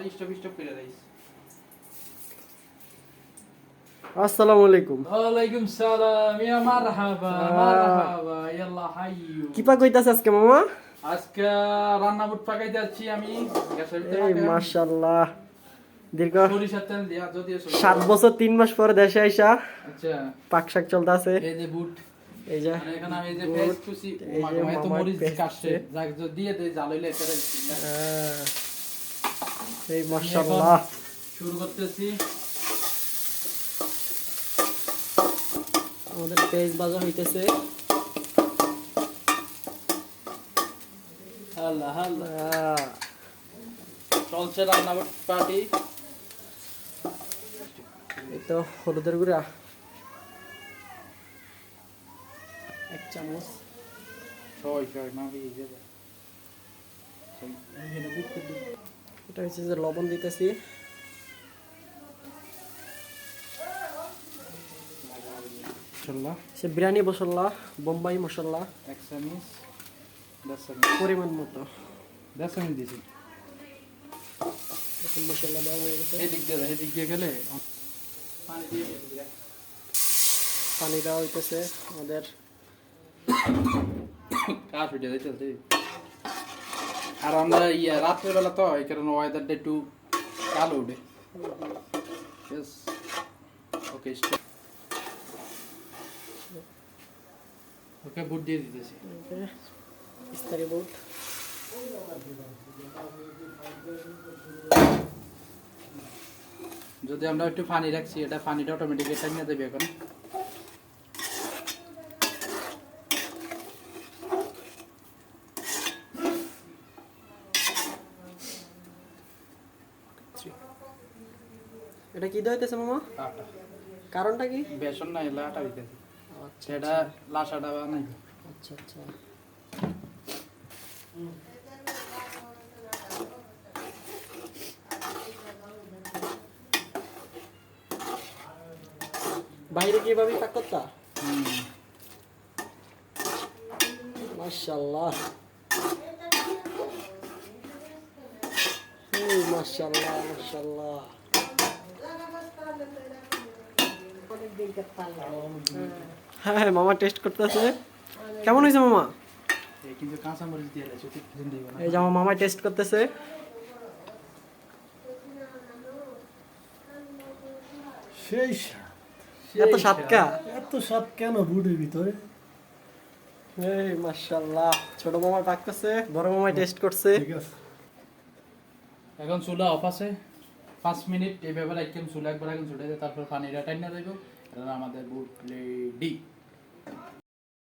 আর stop stop করে rice আসসালামু আলাইকুম। ওয়ালাইকুম সালাম ইয়া মারহাবা মারহাবা ইয়াল্লা হাইয়ু। কি পা কইতাছে আজকে মামা? আজকে রান্না বুট যাচ্ছি আমি। গ্যাসের ভিতরে এই মাশাআল্লাহ। দীর্ঘ সরিষার তেল দিয়া যদিও সরিষা- সাত বছর তিন মাস পরে দেশে আইসা। আচ্ছা। পাক শাক চলতে আছে এই যে বুট। এই যে এখানে আমি এই যে কুচি এই যে মরিচ কাটছে। যাক যদি দিয়ে দেই জাল হইলে এটা এই মাশাআল্লাহ। শুরু করতেছি। আমাদের পেজ বাজা হইতেছে। আল্লাহ আল্লাহ। চলছে রান্না পার্টি। এই তো হলুদের গুঁড়া। এক চামচ। ছয় ছয় মা এই যে। এটা হচ্ছে যে লবণ দিতেছি। মশলা সে বিরিয়ানি মশলা বোম্বাই মশলা। এক চামচ দশ চামচ পরিমাণ মতো। দশ চামচ দিয়েছি মশলা দেওয়া হয়ে গেছে। এদিক দিয়ে এদিক দিয়ে গেলে পানি দিয়ে। পানি দেওয়া হইতেছে আমাদের। যাই চলতে আর আমরা ইয়া রাত্রের বেলা তো এই কারণে ওয়েদারটা একটু কালো উঠে ওকে ওকে বুট দিয়ে দিতেছি। ইস্তারি বুট যদি আমরা একটু পানি রাখছি এটা পানিটা অটোমেটিক এটা নিয়ে দেবে এখন। এটা কি দেওয়া হইতেছে মামা আটা কারণটা কি বেসন না এলা দিতেছি আচ্ছা সেটা লাসাটা বানাই আচ্ছা আচ্ছা বাইরে কি ভাবি পাক করতা মাশাআল্লাহ এই মাশাআল্লাহ মাশাআল্লাহ হ্যাঁ হ্যাঁ মামা টেস্ট করতেছে। কেমন হয়েছে মামা? এই যে আমার মামা টেস্ট করতেছে। সেই এত সাতকা এত স্বাদ কেন বুটের ভিতরে? এই মাশাআল্লাহ। ছোট মামা পাক করছে বড় মামা টেস্ট করছে। ঠিক আছে। এখন চুলা অফ আছে। পাঁচ মিনিট এইভাবে রাখতাম চুলা একবার এখন চুলে তারপর পানিটা টাইনা দেবো আমাদের বুট রেডি